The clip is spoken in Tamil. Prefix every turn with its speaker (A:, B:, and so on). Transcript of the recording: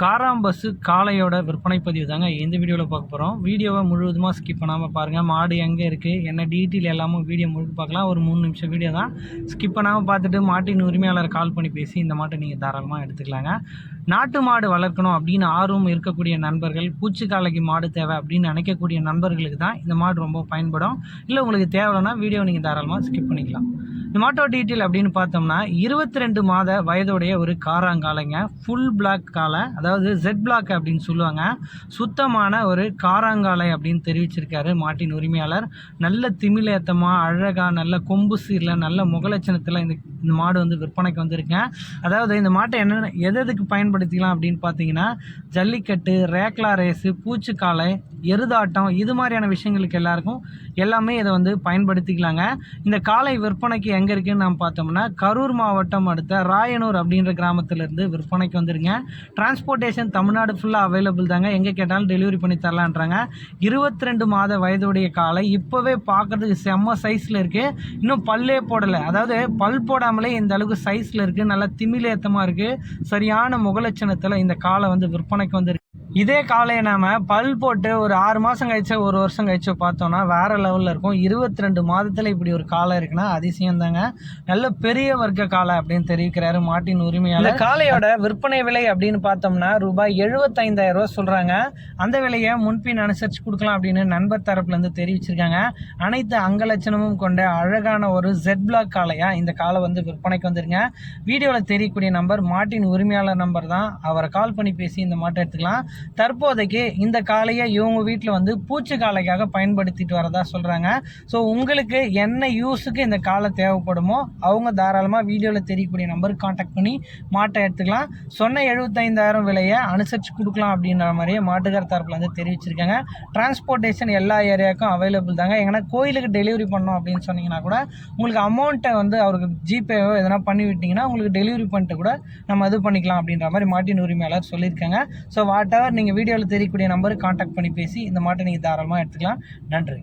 A: காராம்பசு காளையோட விற்பனை பதிவு தாங்க இந்த வீடியோவில் பார்க்க போகிறோம் வீடியோவை முழுவதுமாக ஸ்கிப் பண்ணாமல் பாருங்கள் மாடு எங்கே இருக்குது என்ன டீட்டெயில் எல்லாமும் வீடியோ முழுக்க பார்க்கலாம். ஒரு மூணு நிமிஷம் வீடியோ தான். ஸ்கிப் பண்ணாமல் பார்த்துட்டு மாட்டின் உரிமையாளர் கால் பண்ணி பேசி இந்த மாட்டை நீங்கள் தாராளமாக எடுத்துக்கலாங்க. நாட்டு மாடு வளர்க்கணும் அப்படின்னு ஆர்வம் இருக்கக்கூடிய நண்பர்கள் பூச்சிக்காலைக்கு மாடு தேவை அப்படின்னு நினைக்கக்கூடிய நண்பர்களுக்கு தான் இந்த மாடு ரொம்ப பயன்படும். இல்லை உங்களுக்கு தேவைன்னா வீடியோ நீங்கள் தாராளமாக ஸ்கிப் பண்ணிக்கலாம். இந்த மாட்டோ டீட்டெயில் அப்படின்னு பார்த்தோம்னா இருபத்தி ரெண்டு மாத வயதுடைய ஒரு காராங்காலைங்க. ஃபுல் பிளாக் காலை அதாவது ஜெட் பிளாக் அப்படின்னு சொல்லுவாங்க. சுத்தமான ஒரு காராங்காலை அப்படின்னு தெரிவிச்சிருக்காரு மாட்டின் உரிமையாளர். நல்ல திமிலேத்தமாக அழகாக நல்ல கொம்பு சீரில் நல்ல முகலட்சணத்தில் இந்த இந்த மாடு வந்து விற்பனைக்கு வந்திருக்கேன் அதாவது இந்த மாட்டை என்ன எது எதுக்கு பயன்படுத்திக்கலாம் அப்படின்னு பார்த்தீங்கன்னா ஜல்லிக்கட்டு ரேக்லா ரேஸு பூச்சிக்காலை எருதாட்டம் இது மாதிரியான விஷயங்களுக்கு எல்லாருக்கும் எல்லாமே இதை வந்து பயன்படுத்திக்கலாங்க. இந்த காலை விற்பனைக்கு எங்கே இருக்குன்னு நாம் பார்த்தோம்னா கரூர் மாவட்டம் அடுத்த ராயனூர் அப்படின்ற கிராமத்திலேருந்து விற்பனைக்கு வந்துருங்க. டிரான்ஸ்போர்ட்டேஷன் தமிழ்நாடு ஃபுல்லாக அவைலபிள் தாங்க. எங்கே கேட்டாலும் டெலிவரி பண்ணி தரலான்றாங்க. இருபத்தி ரெண்டு மாத வயதுடைய காலை இப்போவே பார்க்குறதுக்கு செம்ம சைஸில் இருக்குது இன்னும் பல்லே போடலை. அதாவது பல் போடாமலே இந்த அளவுக்கு சைஸில் இருக்குது நல்லா திமிலேத்தமாக இருக்குது சரியான முகலட்சணத்தில் இந்த காலை வந்து விற்பனைக்கு வந்துருக்கு. இதே காலையை நாம் பல் போட்டு ஒரு ஆறு மாதம் கழிச்சு ஒரு வருஷம் கழிச்சு பார்த்தோம்னா வேறு லெவலில் இருக்கும். இருபத்தி ரெண்டு மாதத்தில் இப்படி ஒரு காலை இருக்குன்னா அதிசயம் தாங்க நல்ல பெரிய வர்க்க காலை அப்படின்னு தெரிவிக்கிறாரு மாட்டின் உரிமையாளர். காளையோட விற்பனை விலை அப்படின்னு பார்த்தோம்னா ரூபாய் எழுபத்தைந்தாயிரம் ரூபா சொல்கிறாங்க அந்த விலையை முன்பின் அனுசரித்து கொடுக்கலாம் அப்படின்னு நண்பர் தரப்புலேருந்து தெரிவிச்சிருக்காங்க. அனைத்து அங்கலட்சணமும் கொண்ட அழகான ஒரு ஜெட் பிளாக் காளையா இந்த காலை வந்து விற்பனைக்கு வந்துருங்க. வீடியோவில் தெரியக்கூடிய நம்பர் மாட்டின் உரிமையாளர் நம்பர் தான். அவரை கால் பண்ணி பேசி இந்த மாட்டை எடுத்துக்கலாம். தற்போதைக்கு இந்த காளையை இவங்க வீட்டில் வந்து பூச்சி காளைக்காக பயன்படுத்திட்டு வரதா சொல்கிறாங்க ஸோ உங்களுக்கு என்ன யூஸுக்கு இந்த காலை தேவைப்படுமோ அவங்க தாராளமாக வீடியோவில் தெரியக்கூடிய நம்பருக்கு காண்டாக்ட் பண்ணி மாட்டை எடுத்துக்கலாம். சொன்ன எழுபத்தைந்தாயிரம் விலையை அனுசரித்து கொடுக்கலாம் அப்படின்ற மாதிரியே மாட்டுக்கார தரப்பில் வந்து தெரிவிச்சிருக்காங்க. டிரான்ஸ்போர்ட்டேஷன் எல்லா ஏரியாவுக்கும் அவைலபிள் தாங்க. எங்கன்னா கோயிலுக்கு டெலிவரி பண்ணோம் அப்படின்னு சொன்னீங்கன்னா கூட உங்களுக்கு அமௌண்ட்டை வந்து அவருக்கு ஜிபேவோ எதனா பண்ணி விட்டிங்கன்னா உங்களுக்கு டெலிவரி பண்ணிட்டு கூட நம்ம இது பண்ணிக்கலாம் அப்படின்ற மாதிரி மாட்டின் உரிமையாளர் சொல்லியிருக்காங்க. ஸோ வாட் எவர் நீங்கள் வீடியோவில் தெரியக்கூடிய நம்பருக்கு காண்டாக்ட் பண்ணி பேசி இந்த மாட்டை நீங்கள் தாராளமாக எடுத்துக்கலாம். நன்றி.